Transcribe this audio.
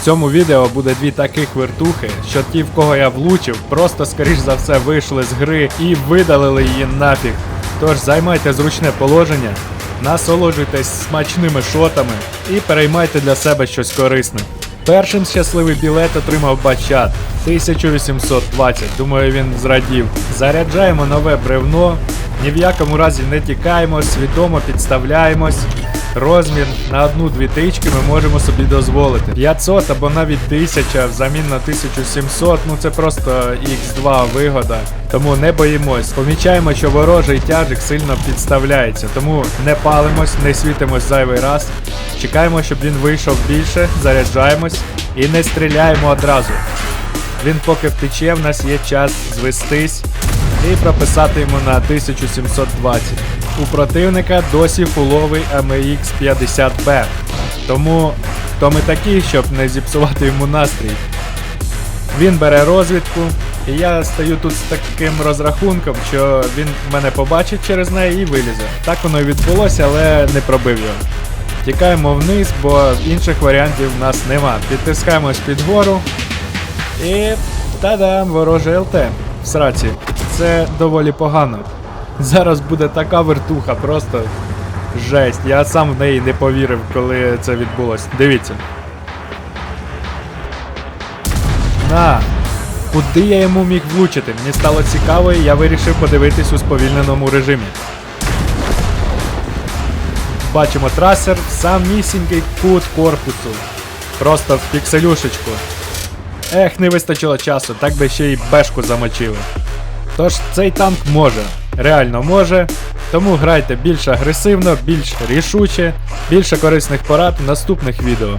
В цьому відео буде дві таких вертухи, що ті, в кого я влучив, просто скоріш за все вийшли з гри і видалили її нафіг. Тож займайте зручне положення, насолоджуйтесь смачними шотами і переймайте для себе щось корисне. Першим щасливий білет отримав Бачат 1820. Думаю, він зрадів. Заряджаємо нове бревно. Ні в якому разі не тікаємо, свідомо підставляємось. Розмір на одну-дві тички ми можемо собі дозволити. 500 або навіть 1000 взамін на 1700, ну це просто X2 вигода. Тому не боїмось. Помічаємо, що ворожий тяжик сильно підставляється, тому не палимось, не світимось зайвий раз. Чекаємо, щоб він вийшов більше, заряджаємось і не стріляємо одразу. Він поки втече, в нас є час звестись і прописати йому на 1720. У противника досі фуловий AMX 50B. Тому хто ми такі, щоб не зіпсувати йому настрій. Він бере розвідку, і я стою тут з таким розрахунком, що він мене побачить через неї і вилізе. Так воно і відбулося, але не пробив його. Тікаємо вниз, бо інших варіантів в нас нема. Підтискаємось під гору. І та-дам, вороже ЛТ сраці. Це доволі погано. Зараз буде така вертуха, просто жесть. Я сам в неї не повірив, коли це відбулось. Дивіться. На! Куди я йому міг влучити? Мені стало цікаво, і я вирішив подивитись у сповільненому режимі. Бачимо трасер в самісінький кут корпусу. Просто в пікселюшечку. Ех, не вистачило часу, так би ще й бешку замочили. Тож цей танк може, реально може. Тому грайте більш агресивно, більш рішуче, більше корисних порад в наступних відео.